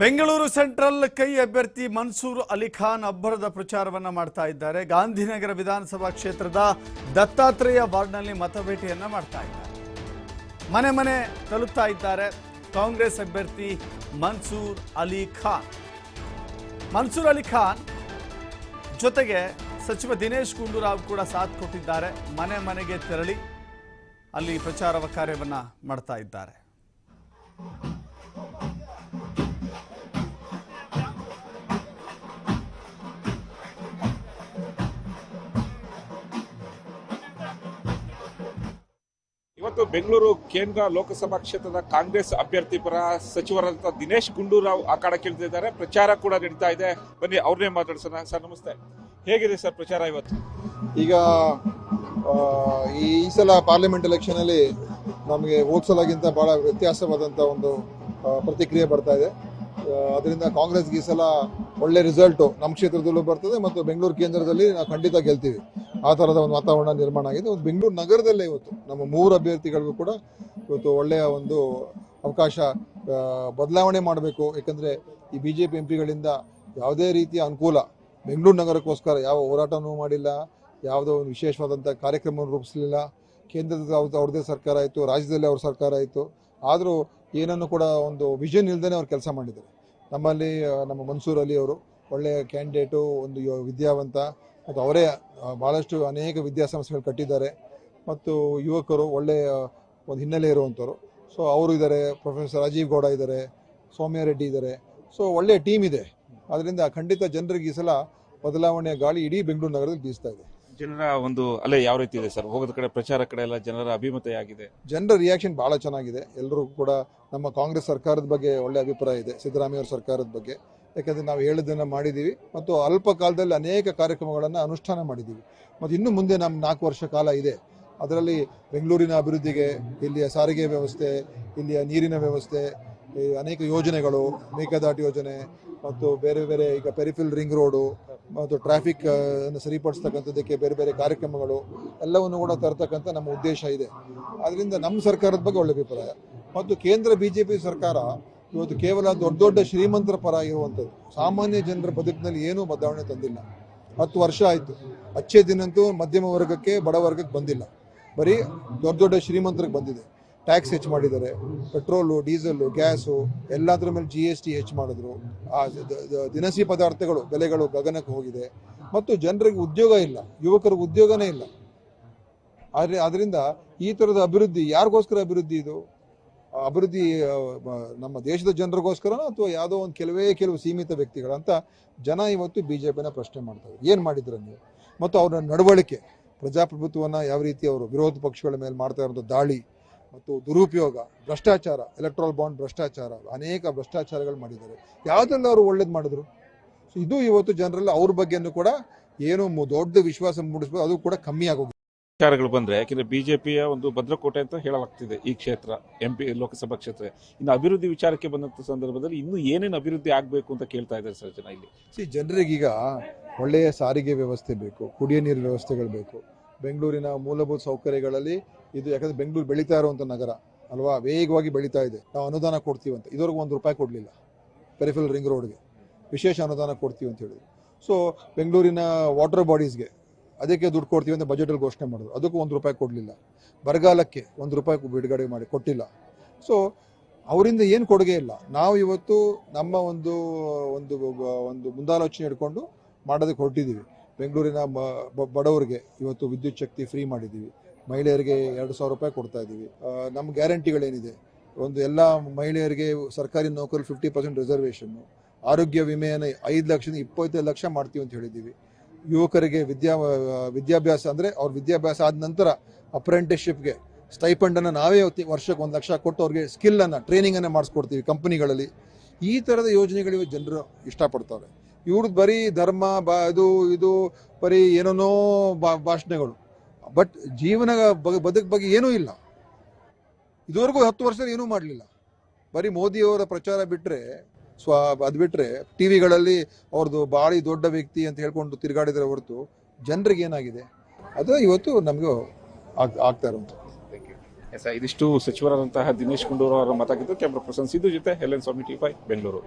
Bengaluru central ಕೈ ಅಭ್ಯರ್ಥಿ ಮನ್ಸೂರ್ ಅಲಿ ಖಾನ್ ಅಬ್ಬರದ ಪ್ರಚಾರವನ್ನ ಮಾಡ್ತಾ ಇದ್ದಾರೆ. ಗಾಂಧಿನಗರ ವಿಧಾನಸಭಾ ಕ್ಷೇತ್ರದ ದತ್ತಾತ್ರೇಯ ವಾರ್ಡ್ನಲ್ಲಿ ಮತಭೇಟಿಯನ್ನು ಮಾಡ್ತಾ ಇದ್ದಾರೆ. ಮನೆ ಮನೆ ತಲುಪ್ತಾ ಇದ್ದಾರೆ ಕಾಂಗ್ರೆಸ್ ಅಭ್ಯರ್ಥಿ ಮನ್ಸೂರ್ ಅಲಿ ಖಾನ್. ಮನ್ಸೂರ್ ಅಲಿ ಖಾನ್ ಜೊತೆಗೆ ಸಚಿವ ದಿನೇಶ್ ಗುಂಡೂರಾವ್ ಕೂಡ ಸಾಥ್ ಕೊಟ್ಟಿದ್ದಾರೆ. ಮನೆ ಮನೆಗೆ ತೆರಳಿ ಅಲ್ಲಿ ಪ್ರಚಾರ ಕಾರ್ಯವನ್ನು ಮಾಡ್ತಾ ಇದ್ದಾರೆ. ಇವತ್ತು ಬೆಂಗಳೂರು ಕೇಂದ್ರ ಲೋಕಸಭಾ ಕ್ಷೇತ್ರದ ಕಾಂಗ್ರೆಸ್ ಅಭ್ಯರ್ಥಿ ಪರ ಸಚಿವರಾದಂತಹ ದಿನೇಶ್ ಗುಂಡೂರಾವ್ ಇದ್ದಾರೆ ಪ್ರಚಾರ ಕೂಡ ನಡೀತಾ ಇದೆ. ಬನ್ನಿ, ಅವ್ರನ್ನೇ ಮಾತಾಡ್ಸೋಣ. ಸರ್, ನಮಸ್ತೆ. ಹೇಗಿದೆ ಸರ್ ಪ್ರಚಾರ ಇವತ್ತು? ಈಗ ಈ ಸಲ ಪಾರ್ಲಿಮೆಂಟ್ ಎಲೆಕ್ಷನ್ ಅಲ್ಲಿ ನಮಗೆ ಓದ್ಸಲಾಗಿಂತ ಸಲಗಿಂತ ಬಹಳ ವ್ಯತ್ಯಾಸವಾದಂಥ ಒಂದು ಪ್ರತಿಕ್ರಿಯೆ ಬರ್ತಾ ಇದೆ. ಅದರಿಂದ ಕಾಂಗ್ರೆಸ್ಗೆ ಈ ಸಲ ಒಳ್ಳೆ ರಿಸಲ್ಟು ನಮ್ಮ ಕ್ಷೇತ್ರದಲ್ಲೂ ಬರ್ತದೆ ಮತ್ತು ಬೆಂಗಳೂರು ಕೇಂದ್ರದಲ್ಲಿ ನಾವು ಖಂಡಿತ ಗೆಲ್ತೀವಿ. ಆ ಥರದ ಒಂದು ವಾತಾವರಣ ನಿರ್ಮಾಣ ಆಗಿದೆ. ಒಂದು ಬೆಂಗಳೂರು ನಗರದಲ್ಲೇ ಇವತ್ತು ನಮ್ಮ ಮೂರು ಅಭ್ಯರ್ಥಿಗಳಿಗೂ ಕೂಡ ಇವತ್ತು ಒಳ್ಳೆಯ ಒಂದು ಅವಕಾಶ ಬದಲಾವಣೆ ಮಾಡಬೇಕು. ಯಾಕಂದರೆ ಈ ಬಿ ಜೆ ಪಿ ಎಂ ಪಿಗಳಿಂದ ಯಾವುದೇ ರೀತಿಯ ಅನುಕೂಲ ಬೆಂಗಳೂರು ನಗರಕ್ಕೋಸ್ಕರ ಯಾವ ಹೋರಾಟವೂ ಮಾಡಿಲ್ಲ, ಯಾವುದೋ ಒಂದು ವಿಶೇಷವಾದಂಥ ಕಾರ್ಯಕ್ರಮವನ್ನು ರೂಪಿಸಲಿಲ್ಲ. ಕೇಂದ್ರದ ಅವ್ರದ್ದೇ ಸರ್ಕಾರ ಆಯಿತು, ರಾಜ್ಯದಲ್ಲಿ ಅವ್ರ ಸರ್ಕಾರ ಆಯಿತು. ಆದರೂ ಏನನ್ನು ಕೂಡ ಒಂದು ವಿಷನ್ ಇಲ್ಲದೇ ಅವ್ರು ಕೆಲಸ ಮಾಡಿದ್ದಾರೆ. ನಮ್ಮಲ್ಲಿ ನಮ್ಮ ಮನ್ಸೂರ್ ಅಲಿ ಅವರು ಒಳ್ಳೆಯ ಕ್ಯಾಂಡಿಡೇಟು ಒಂದು ವಿದ್ಯಾವಂತ ಮತ್ತು ಅವರೇ ಭಾಳಷ್ಟು ಅನೇಕ ವಿದ್ಯಾಸಂಸ್ಥೆಗಳು ಕಟ್ಟಿದ್ದಾರೆ. ಮತ್ತು ಯುವಕರು ಒಳ್ಳೆಯ ಒಂದು ಹಿನ್ನೆಲೆ ಇರುವಂಥವ್ರು. ಸೊ ಅವರು ಇದ್ದಾರೆ ಪ್ರೊಫೆಸರ್ ರಾಜೀವ್ ಗೌಡ ಇದ್ದಾರೆ ಸೌಮ್ಯ ರೆಡ್ಡಿ ಇದ್ದಾರೆ. ಸೊ ಒಳ್ಳೆಯ ಟೀಮ್ ಇದೆ. ಅದರಿಂದ ಖಂಡಿತ ಜನರಿಗೆ ಈ ಸಲ ಬದಲಾವಣೆಯ ಗಾಳಿ ಇಡೀ ಬೆಂಗಳೂರು ನಗರದಲ್ಲಿ ಬೀಸ್ತಾ ಇದೆ. ಜನರ ಒಂದು ಅಲೆ ಯಾವ ರೀತಿ ಇದೆ ಸರ್? ಹೋಗೋದ ಕಡೆ ಪ್ರಚಾರ ಕಡೆ ಎಲ್ಲ ಜನರ ಅಭಿಮತ ಆಗಿದೆ ಜನರ ರಿಯಾಕ್ಷನ್ ಭಾಳ ಚೆನ್ನಾಗಿದೆ. ಎಲ್ಲರೂ ಕೂಡ ನಮ್ಮ ಕಾಂಗ್ರೆಸ್ ಸರ್ಕಾರದ ಬಗ್ಗೆ ಒಳ್ಳೆ ಅಭಿಪ್ರಾಯ ಇದೆ. ಸಿದ್ದರಾಮಯ್ಯ ಅವ್ರ ಸರ್ಕಾರದ ಬಗ್ಗೆ. ಯಾಕಂದರೆ ನಾವು ಹೇಳಿದ್ದನ್ನು ಮಾಡಿದ್ದೀವಿ ಮತ್ತು ಅಲ್ಪ ಕಾಲದಲ್ಲಿ ಅನೇಕ ಕಾರ್ಯಕ್ರಮಗಳನ್ನು ಅನುಷ್ಠಾನ ಮಾಡಿದ್ದೀವಿ ಮತ್ತು ಇನ್ನು ಮುಂದೆ ನಮ್ಮ ನಾಲ್ಕು ವರ್ಷ ಕಾಲ ಇದೆ. ಅದರಲ್ಲಿ ಬೆಂಗಳೂರಿನ ಅಭಿವೃದ್ಧಿಗೆ, ಇಲ್ಲಿಯ ಸಾರಿಗೆ ವ್ಯವಸ್ಥೆ, ಇಲ್ಲಿಯ ನೀರಿನ ವ್ಯವಸ್ಥೆ ಅನೇಕ ಯೋಜನೆಗಳು, ಮೇಕೆದಾಟು ಯೋಜನೆ ಮತ್ತು ಬೇರೆ ಬೇರೆ ಈಗ ಪೆರಿಫಿಲ್ ರಿಂಗ್ ರೋಡು ಮತ್ತು ಟ್ರಾಫಿಕ್ ಸರಿಪಡಿಸ್ತಕ್ಕಂಥದ್ದಕ್ಕೆ ಬೇರೆ ಬೇರೆ ಕಾರ್ಯಕ್ರಮಗಳು ಎಲ್ಲವನ್ನು ಕೂಡ ತರ್ತಕ್ಕಂಥ ನಮ್ಮ ಉದ್ದೇಶ ಇದೆ. ಅದರಿಂದ ನಮ್ಮ ಸರ್ಕಾರದ ಬಗ್ಗೆ ಒಳ್ಳೆ ಅಭಿಪ್ರಾಯ. ಮತ್ತು ಕೇಂದ್ರ ಬಿಜೆಪಿ ಸರ್ಕಾರ ಇವತ್ತು ಕೇವಲ ದೊಡ್ಡ ದೊಡ್ಡ ಶ್ರೀಮಂತರ ಪರ ಇರುವಂಥದ್ದು. ಸಾಮಾನ್ಯ ಜನರ ಬದುಕಿನಲ್ಲಿ ಏನೂ ಬದಲಾವಣೆ ತಂದಿಲ್ಲ. ಹತ್ತು ವರ್ಷ ಆಯಿತು. ಅಚ್ಚೇ ದಿನಂತೂ ಮಧ್ಯಮ ವರ್ಗಕ್ಕೆ, ಬಡ ವರ್ಗಕ್ಕೆ ಬಂದಿಲ್ಲ. ಬರೀ ದೊಡ್ಡ ದೊಡ್ಡ ಶ್ರೀಮಂತರಿಗೆ ಬಂದಿದೆ. ಟ್ಯಾಕ್ಸ್ ಹೆಚ್ಚು ಮಾಡಿದ್ದಾರೆ. ಪೆಟ್ರೋಲು ಡೀಸೆಲ್ಲು ಗ್ಯಾಸು, ಎಲ್ಲದರ ಮೇಲೆ ಜಿ ಎಸ್ ಟಿ ಹೆಚ್ಚು ಮಾಡಿದ್ರು. ಆ ದಿನಸಿ ಪದಾರ್ಥಗಳು, ಬೆಲೆಗಳು ಗಗನಕ್ಕೆ ಹೋಗಿದೆ. ಮತ್ತು ಜನರಿಗೆ ಉದ್ಯೋಗ ಇಲ್ಲ. ಯುವಕರಿಗೆ ಉದ್ಯೋಗನೇ ಇಲ್ಲ. ಆದರೆ ಅದರಿಂದ ಈ ಥರದ ಅಭಿವೃದ್ಧಿ, ಯಾರಿಗೋಸ್ಕರ ಅಭಿವೃದ್ಧಿ ಇದು? ಅಭಿವೃದ್ಧಿ ನಮ್ಮ ದೇಶದ ಜನರಿಗೋಸ್ಕರ ಅಥವಾ ಯಾವುದೋ ಒಂದು ಕೆಲವೇ ಕೆಲವು ಸೀಮಿತ ವ್ಯಕ್ತಿಗಳಂತ ಜನ ಇವತ್ತು ಬಿ ಜೆ ಪಿನ ಪ್ರಶ್ನೆ ಮಾಡ್ತಾರೆ ಏನು ಮಾಡಿದ್ರು ನೀವು? ಮತ್ತು ಅವರ ನಡವಳಿಕೆ, ಪ್ರಜಾಪ್ರಭುತ್ವವನ್ನು ಯಾವ ರೀತಿ ಅವರು ವಿರೋಧ ಪಕ್ಷಗಳ ಮೇಲೆ ಮಾಡ್ತಾ ಇರೋದು ದಾಳಿ ಮತ್ತು ದುರುಪಯೋಗ, ಭ್ರಷ್ಟಾಚಾರ ಎಲೆಕ್ಟ್ರಾಲ್ ಬಾಂಡ್ ಭ್ರಷ್ಟಾಚಾರ, ಅನೇಕ ಭ್ರಷ್ಟಾಚಾರಗಳು ಮಾಡಿದ್ದಾರೆ. ಯಾವುದೆಲ್ಲ ಅವರು ಒಳ್ಳೇದು ಮಾಡಿದ್ರು? ಇದು ಇವತ್ತು ಜನರಲ್ಲಿ ಅವ್ರ ಬಗ್ಗೆನೂ ಕೂಡ ಏನು ದೊಡ್ಡ ವಿಶ್ವಾಸ ಮೂಡಿಸ್ಬೋದು, ಅದು ಕೂಡ ಕಮ್ಮಿ ಆಗೋಗಿದೆ. ವಿಚಾರಗಳು ಬಿ ಜೆ ಪಿಯ ಒಂದು ಭದ್ರಕೋಟೆ ಅಂತ ಹೇಳಲಾಗ್ತಿದೆ ಈ ಕ್ಷೇತ್ರ, ಎಂ ಪಿ ಲೋಕಸಭಾ ಕ್ಷೇತ್ರ. ಇನ್ನು ಅಭಿವೃದ್ಧಿ ವಿಚಾರಕ್ಕೆ ಬಂದಂಥ ಸಂದರ್ಭದಲ್ಲಿ ಇನ್ನೂ ಏನೇನು ಅಭಿವೃದ್ಧಿ ಆಗಬೇಕು ಅಂತ ಕೇಳ್ತಾ ಇದ್ದಾರೆ ಸರ್ ಜನ ಇಲ್ಲಿ. ಸಿ ಜನರಿಗೀಗ ಒಳ್ಳೆಯ ಸಾರಿಗೆ ವ್ಯವಸ್ಥೆ ಬೇಕು, ಕುಡಿಯೋ ನೀರು ವ್ಯವಸ್ಥೆಗಳು ಬೇಕು. ಬೆಂಗಳೂರಿನ ಮೂಲಭೂತ ಸೌಕರ್ಯಗಳಲ್ಲಿ ಇದು ಯಾಕಂದರೆ ಬೆಂಗಳೂರು ಬೆಳೀತಾ ಇರುವಂಥ ನಗರ, ಅಲ್ವಾ? ವೇಗವಾಗಿ ಬೆಳೀತಾ ಇದೆ. ನಾವು ಅನುದಾನ ಕೊಡ್ತೀವಿ ಅಂತ. ಇದುವರೆಗೂ ಒಂದು ರೂಪಾಯಿ ಕೊಡಲಿಲ್ಲ ಪೆರಿಫಿಲ್ ರಿಂಗ್ ರೋಡ್ಗೆ ವಿಶೇಷ ಅನುದಾನ ಕೊಡ್ತೀವಿ ಅಂತ ಹೇಳಿದ್ರು. ಸೊ ಬೆಂಗಳೂರಿನ ವಾಟರ್ ಬಾಡೀಸ್ಗೆ ಅದಕ್ಕೆ ದುಡ್ಡು ಕೊಡ್ತೀವಿ ಅಂತ ಬಜೆಟಲ್ಲಿ ಘೋಷಣೆ ಮಾಡಿದ್ರು. ಅದಕ್ಕೂ ಒಂದು ರೂಪಾಯಿ ಕೊಡಲಿಲ್ಲ. ಬರಗಾಲಕ್ಕೆ ಒಂದು ರೂಪಾಯಿ ಬಿಡುಗಡೆ ಮಾಡಿ ಕೊಟ್ಟಿಲ್ಲ. ಸೊ ಅವರಿಂದ ಏನು ಕೊಡುಗೆ ಇಲ್ಲ. ನಾವು ಇವತ್ತು ನಮ್ಮ ಒಂದು ಒಂದು ಒಂದು ಮುಂದಾಲೋಚನೆ ಇಟ್ಕೊಂಡು ಮಾಡೋದಕ್ಕೆ ಹೊರಟಿದ್ದೀವಿ. ಬೆಂಗಳೂರಿನ ಬಡವರಿಗೆ ಇವತ್ತು ವಿದ್ಯುತ್ ಶಕ್ತಿ ಫ್ರೀ ಮಾಡಿದ್ದೀವಿ. ಮಹಿಳೆಯರಿಗೆ ಎರಡು ಸಾವಿರ ರೂಪಾಯಿ ಕೊಡ್ತಾ ಇದ್ದೀವಿ. ನಮ್ಮ ಗ್ಯಾರಂಟಿಗಳೇನಿದೆ? ಒಂದು ಎಲ್ಲ ಮಹಿಳೆಯರಿಗೆ ಸರ್ಕಾರಿ ನೌಕರಿ ಫಿಫ್ಟಿ ಪರ್ಸೆಂಟ್ ರಿಸರ್ವೇಷನ್ನು ಆರೋಗ್ಯ ವಿಮೆಯನ್ನು ಐದು ಲಕ್ಷದಿಂದ ಇಪ್ಪತ್ತೈದು ಲಕ್ಷ ಮಾಡ್ತೀವಿ ಅಂತ ಹೇಳಿದ್ದೀವಿ. ಯುವಕರಿಗೆ ವಿದ್ಯಾ, ವಿದ್ಯಾಭ್ಯಾಸ ಅಂದರೆ ಅವ್ರ ವಿದ್ಯಾಭ್ಯಾಸ ಆದ ನಂತರ ಅಪ್ರೆಂಟಿಸ್ಶಿಪ್ಗೆ ಸ್ಟೈಪಂಡನ್ನು ನಾವೇ ವರ್ಷಕ್ಕೆ ಒಂದು ಲಕ್ಷ ಕೊಟ್ಟು ಅವ್ರಿಗೆ ಸ್ಕಿಲ್ಲನ್ನು ಟ್ರೈನಿಂಗನ್ನು ಮಾಡಿಸ್ಕೊಡ್ತೀವಿ ಕಂಪ್ನಿಗಳಲ್ಲಿ ಈ ಥರದ ಯೋಜನೆಗಳು ಇವಾಗ ಜನರು ಇಷ್ಟಪಡ್ತಾರೆ. ಇವ್ರದ್ದು ಬರೀ ಧರ್ಮ, ಬಾ, ಇದು ಇದು, ಬರೀ ಏನೇನೋ ಬಾ, ಭಾಷಣಗಳು. ಬಟ್ ಜೀವನ ಬದುಕು ಬಗ್ಗೆ ಏನೂ ಇಲ್ಲ. ಇದುವರೆಗೂ ಹತ್ತು ವರ್ಷದಲ್ಲಿ ಏನೂ ಮಾಡಲಿಲ್ಲ. ಬರೀ ಮೋದಿಯವರ ಪ್ರಚಾರ ಬಿಟ್ಟರೆ ಸ್ವ ಅದು ಬಿಟ್ಟರೆ ಟಿ ವಿಗಳಲ್ಲಿ ಅವ್ರದ್ದು ಭಾಳ ದೊಡ್ಡ ವ್ಯಕ್ತಿ ಅಂತ ಹೇಳ್ಕೊಂಡು ತಿರುಗಾಡಿದ್ರೆ ಹೊರತು ಜನರಿಗೆ ಏನಾಗಿದೆ? ಅದು ಇವತ್ತು ನಮಗೂ ಆಗ್ ಆಗ್ತಾ ಎಸ್ ಇದಿಷ್ಟು ಸಚಿವರಾದಂತಹ ದಿನೇಶ್ ಗುಂಡೂರು ಅವರ ಮಾತಾಗಿದ್ದು, ಕ್ಯಾಮ್ರಾ ಪರ್ಸನ್ ಸಿದ್ದು ಜೊತೆ, L N Swamy T five, Bengaluru.